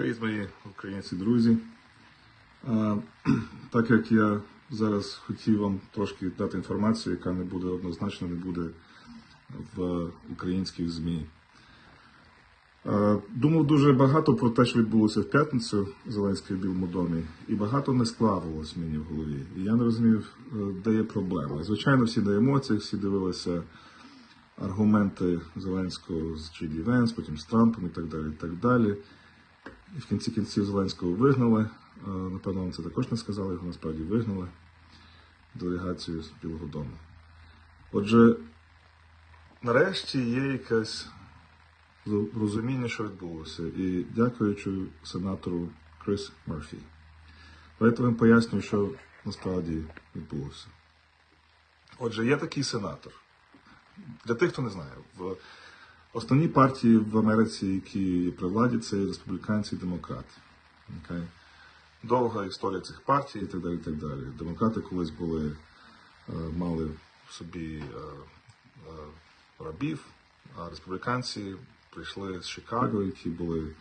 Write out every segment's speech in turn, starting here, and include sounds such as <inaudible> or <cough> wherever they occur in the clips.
Привіт, мої українці друзі. <clears throat> Так як я зараз хотів вам трошки дати інформацію, яка не буде однозначно не буде в українських ЗМІ. Думав дуже багато про те, що відбулося в п'ятницю в Зеленській в Білому домі, і багато не склавилось мені в голові. І я не розумів, е, де є проблема. Звичайно, всі на емоціях, всі дивилися аргументи Зеленського з Джей Венс, потім з Трампом і так далі. І так далі. І в кінці кінців Зеленського вигнали. Е, Напевно, вам це також не сказали, його насправді вигнали делегацію з Білого Дому. Отже, нарешті є якесь розуміння, що відбулося. І дякуючи сенатору Крис Мерфі. Давайте вам поясню, що насправді відбулося. Отже, є такий сенатор. Для тих, хто не знає, в Основні партії в Америці, які при владі, це республіканці і демократи. Окей? Довга історія цих партій і так далі. і так далі. Демократи колись були, е, мали в собі е, е, рабів, а республіканці прийшли з Чикаго, які були,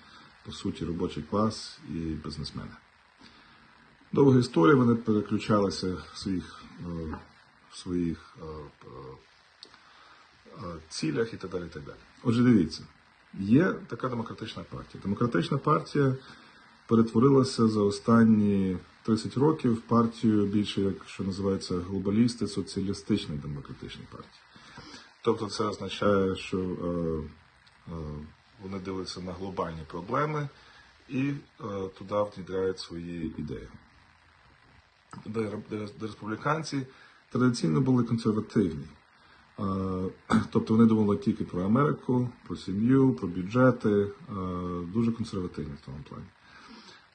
по суті, робочий клас і бізнесмени. Довга історія, вони переключалися в своїх, в своїх цілях і так далі. так далі. Отже, дивіться, є така демократична партія. Демократична партія перетворилася за останні 30 років в партію більше, як що називається глобалісти, соціалістичної демократичної партії. Тобто це означає, що е, е, вони дивляться на глобальні проблеми і е, туди внедряють свої ідеї де, де, де республіканці традиційно були консервативні. Е, <clears throat> Тобто вони думали тільки про Америку, про сім'ю, про бюджети, е, дуже консервативні в тому плані.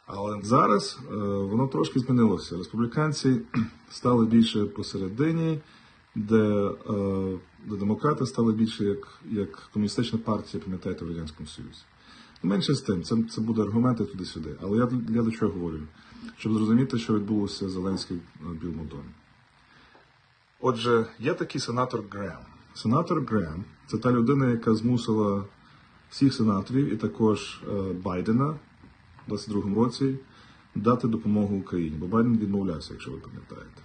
Але зараз е, воно трошки змінилося. Республіканці <clears throat> стали більше посередині, де, де демократи стали більше як, як комуністична партія, пам'ятаєте, в Радянському Союзі. Менше з тим, це, це буде аргументи туди-сюди. Але я, я до чого говорю? Щоб зрозуміти, що відбулося в Зеленській в Білому домі. Отже, є такий сенатор Грем. Сенатор Грем це та людина, яка змусила всіх сенаторів і також е, Байдена в 22-му році дати допомогу Україні, бо Байден відмовлявся, якщо ви пам'ятаєте.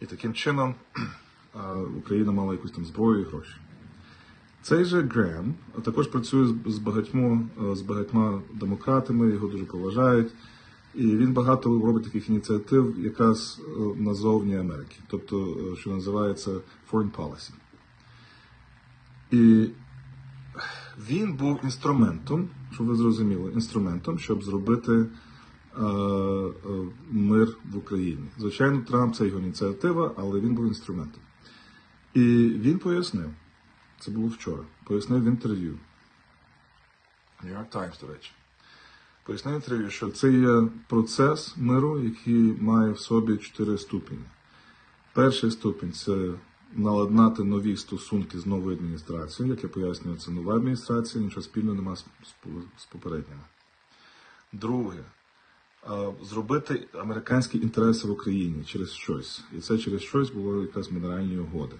І таким чином е, Україна мала якусь там зброю і гроші. Цей же Грем також працює з багатьма, е, з багатьма демократами, його дуже поважають. І він багато робить таких ініціатив якраз е, назовні Америки, тобто, е, що називається foreign policy. І він був інструментом, щоб ви зрозуміли, інструментом, щоб зробити е, мир в Україні. Звичайно, Трамп це його ініціатива, але він був інструментом. І він пояснив, це було вчора, пояснив в інтерв'ю. New York Times, до речі. Пояснив в інтерв'ю, що це є процес миру, який має в собі чотири ступені. Перший ступінь це наладнати нові стосунки з новою адміністрацією. Як я пояснюю, це нова адміністрація, нічого спільного немає з, попередніми. Друге, зробити американські інтереси в Україні через щось. І це через щось було якраз мінеральні угоди.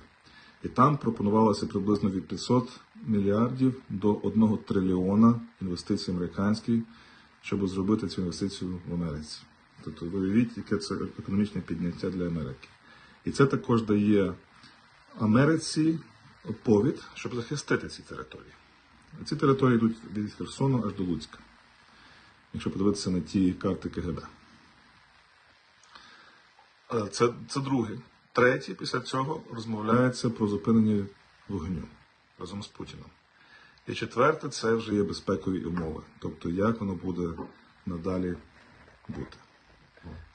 І там пропонувалося приблизно від 500 мільярдів до 1 трильйона інвестицій американських, щоб зробити цю інвестицію в Америці. Тобто уявіть, яке це економічне підняття для Америки. І це також дає Америці повід, щоб захистити ці території. Ці території йдуть від Херсону аж до Луцька, якщо подивитися на ті карти КГБ. Е, Це, це друге. Третє, після цього розмовляється про зупинення вогню разом з Путіним. І четверте, це вже є безпекові умови. Тобто, як воно буде надалі бути.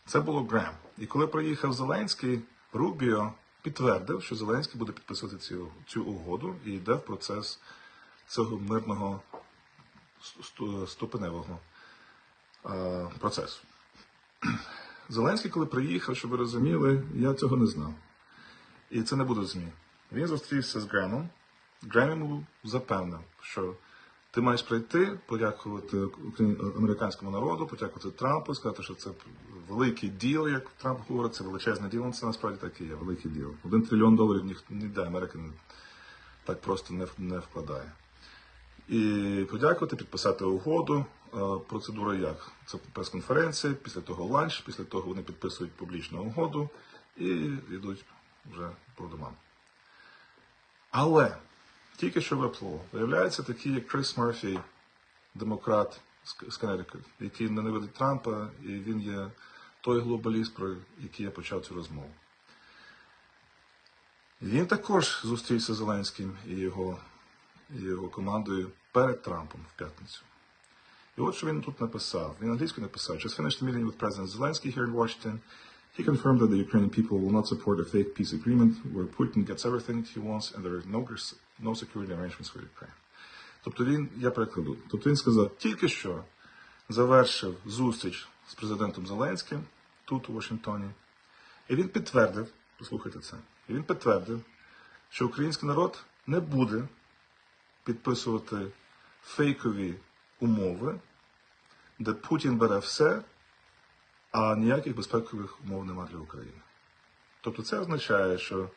Це було Грем. І коли приїхав Зеленський, Рубіо підтвердив, що Зеленський буде підписувати цю, цю угоду і йде в процес цього мирного сту- сту- ступеневого е, процесу. Зеленський, коли приїхав, щоб ви розуміли, я цього не знав. І це не буде ЗМІ. Він зустрівся з Гремом. Грем йому запевнив, що ти маєш прийти, подякувати американському народу, подякувати Трампу, сказати, що це великий діл, як Трамп говорить, це величезне діло. Це насправді так і є, великий діл. Один трильйон доларів ніхто ніде Америка не, так просто не, не вкладає. і подякувати, підписати угоду. Е, Процедура як? Це прес-конференція, після того ланч, після того вони підписують публічну угоду і йдуть вже по домам. Але тільки що випливо, виявляється такі, як Крис Мерфі, демократ з Коннектикут, який ненавидить Трампа, і він є той глобаліст, про який я почав цю розмову. Він також зустрівся з Зеленським і його, і його командою перед Трампом в п'ятницю. І от що він тут написав. Він англійською написав, just finished the meeting with President Zelensky here in Washington. He confirmed that the Ukrainian people will not support a fake peace agreement where Putin gets everything he wants and there are no, no security arrangements for Ukraine. Тобто він, я перекладу, тобто він сказав, тільки що завершив зустріч з президентом Зеленським тут, у Вашингтоні, і він підтвердив, послухайте це, і він підтвердив, що український народ не буде підписувати фейкові умови, де Путін бере все, а ніяких безпекових умов нема для України. Тобто це означає, що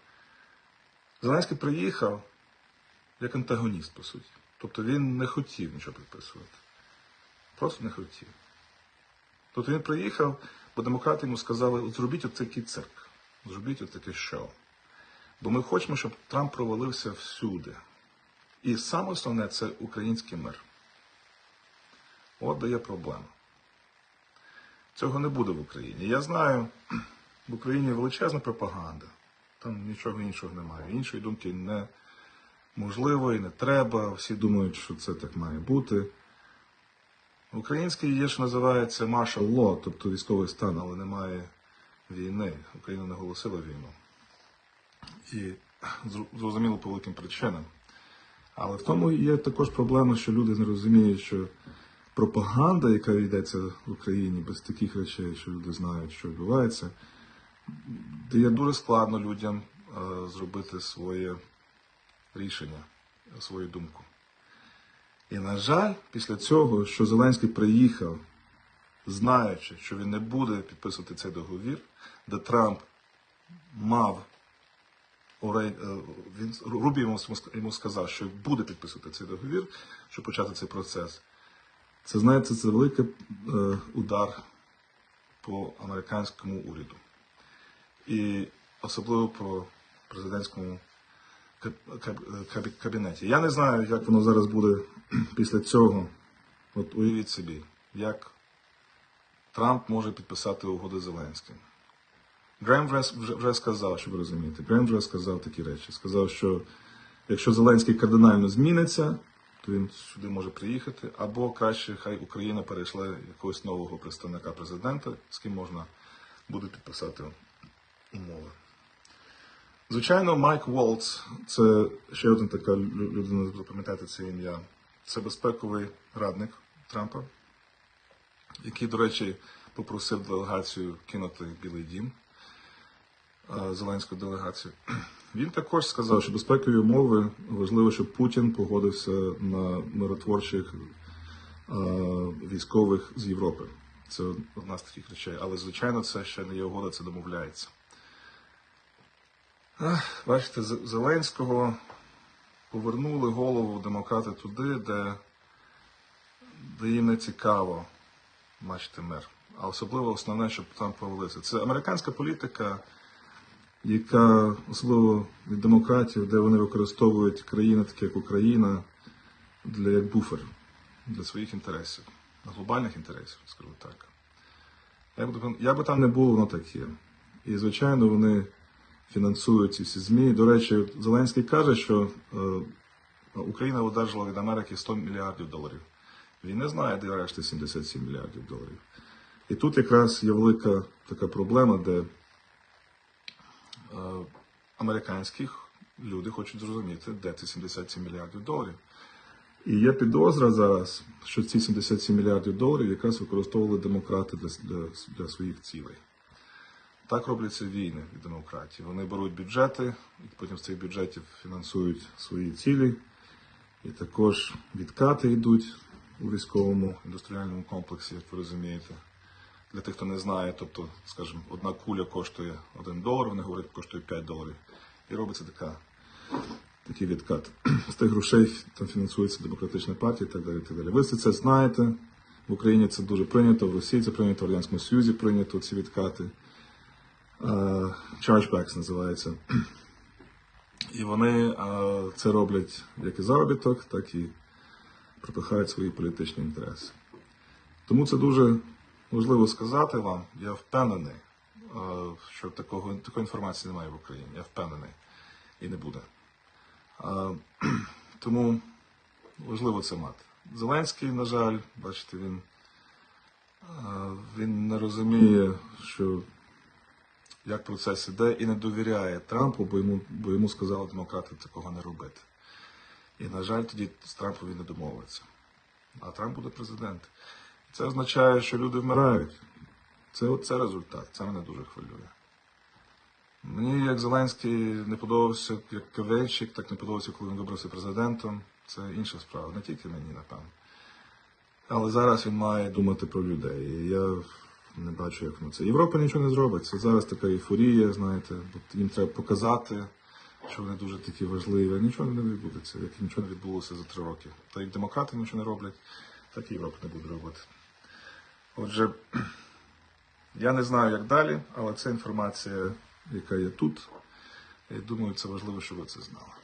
Зеленський приїхав як антагоніст, по суті. Тобто він не хотів нічого підписувати. Просто не хотів. Тобто він приїхав, бо демократи йому сказали, от зробіть от такий цирк, зробіть от таке шоу. Бо ми хочемо, щоб Трамп провалився всюди. І саме основне це український мир. От де є проблема. Цього не буде в Україні. Я знаю, <clears throat> в Україні величезна пропаганда. Там нічого іншого немає. Іншої думки не можливо і не треба. Всі думають, що це так має бути. В українській є, що називається martial law, тобто військовий стан, але немає війни. Україна не оголосила війну. І зрозуміло по великим причинам. Але в тому є також проблема, що люди не розуміють, що пропаганда, яка йдеться в Україні без таких речей, що люди знають, що відбувається, дає дуже складно людям е, зробити своє рішення, свою думку. І, на жаль, після цього, що Зеленський приїхав, знаючи, що він не буде підписувати цей договір, де Трамп мав е, він Рубі йому, сказав, що буде підписувати цей договір, щоб почати цей процес. Це знаєте, це великий е, удар по американському уряду. І особливо по президентському кабінеті. Я не знаю, як воно зараз буде <clears throat> після цього. От уявіть собі, як Трамп може підписати угоди Зеленським. Грем вже, вже, сказав, щоб ви розумієте, Грем вже сказав такі речі. Сказав, що якщо Зеленський кардинально зміниться, то він сюди може приїхати, або краще хай Україна перейшла якогось нового представника президента, з ким можна буде підписати умови. Звичайно, Майк Волц це ще один така лю- людина, запам'ятайте це ім'я. Це безпековий радник Трампа, який, до речі, попросив делегацію кинути Білий Дім, зеленську делегацію. <clears throat> Він також сказав, що безпекові умови важливо, щоб Путін погодився на миротворчих військових з Європи. Це одна з таких речей. Але, звичайно, це ще не є угода, це домовляється. Ах, Бачите, Зеленського повернули голову демократи туди, де, де їм не цікаво бачити мир. А особливо основне, щоб там провалився. Це американська політика, яка особливо від демократів, де вони використовують країни, такі як Україна, для як буфер для своїх інтересів, глобальних інтересів, скажу так. Я б, я би там не був, воно так. І, звичайно, вони фінансують ці всі ЗМІ. До речі, Зеленський каже, що е, Україна одержала від Америки 100 мільярдів доларів. Він не знає, де решти 77 мільярдів доларів. І тут якраз є велика така проблема, де е, американських люди хочуть зрозуміти, де ці 77 мільярдів доларів. І є підозра зараз, що ці 77 мільярдів доларів якраз використовували демократи для, для, для своїх цілей. Так робляться війни від демократії. Вони беруть бюджети, і потім з цих бюджетів фінансують свої цілі. І також відкати йдуть у військовому індустріальному комплексі, як ви розумієте. Для тих, хто не знає, тобто, скажімо, одна куля коштує 1 долар, вони говорять, коштує 5 доларів. І робиться така такий відкат. З тих грошей там фінансується демократична партія і так далі. І так далі. Ви все це знаєте. В Україні це дуже прийнято, в Росії це прийнято, в Радянському Союзі прийнято ці відкати. Е, Chargebacks називається. <clears throat> І вони е, це роблять як і заробіток, так і пропихають свої політичні інтереси. Тому це дуже важливо сказати вам. Я впевнений, е, що такого, такої інформації немає в Україні. Я впевнений і не буде. <clears throat> Тому важливо це мати. Зеленський, на жаль, бачите, він, він не розуміє, що як процес іде, і не довіряє Трампу, бо йому, бо йому сказали демократи такого не робити. І, на жаль, тоді з Трампом він не домовиться. А Трамп буде президент. Це означає, що люди вмирають. Це, це результат. Це мене дуже хвилює. Мені, як Зеленський, не подобався як кавенщик, так не подобався, коли він вибрався президентом. Це інша справа, не тільки мені, напевно. Але зараз він має думати про людей. І я не бачу, як на це. Європа нічого не зробить. Це зараз така ейфорія, знаєте, їм треба показати, що вони дуже такі важливі. Нічого не відбудеться, як нічого не відбулося за три роки. Та як демократи нічого не роблять, так і Європа не буде робити. Отже, я не знаю, як далі, але це інформація, яка є тут. Я думаю, це важливо, щоб ви це знали.